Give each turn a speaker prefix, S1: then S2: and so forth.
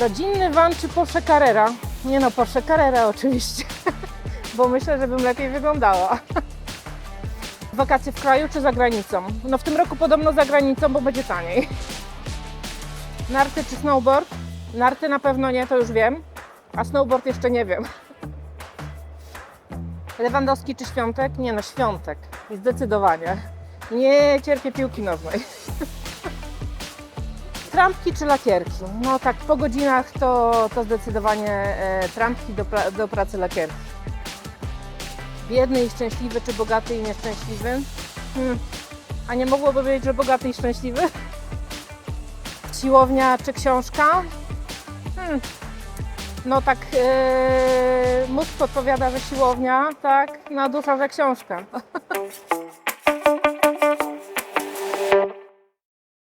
S1: Rodzinny van czy Porsche Carrera? Nie no, Porsche Carrera oczywiście, bo myślę, że bym lepiej wyglądała. Wakacje w kraju czy za granicą? No w tym roku podobno za granicą, bo będzie taniej. Narty czy snowboard? Narty na pewno nie, to już wiem, a snowboard jeszcze nie wiem. Lewandowski czy Świątek? Nie no, Świątek. Zdecydowanie. Nie cierpię piłki nożnej. Trampki czy lakierki? No tak, po godzinach to, to zdecydowanie e, trampki do, pra, do pracy lakierki. Biedny i szczęśliwy, czy bogaty i nieszczęśliwy? Hmm. A nie mogłoby być, że bogaty i szczęśliwy? Siłownia czy książka? Hmm. No tak, e, mózg podpowiada, że siłownia, tak, na dusza, że książka.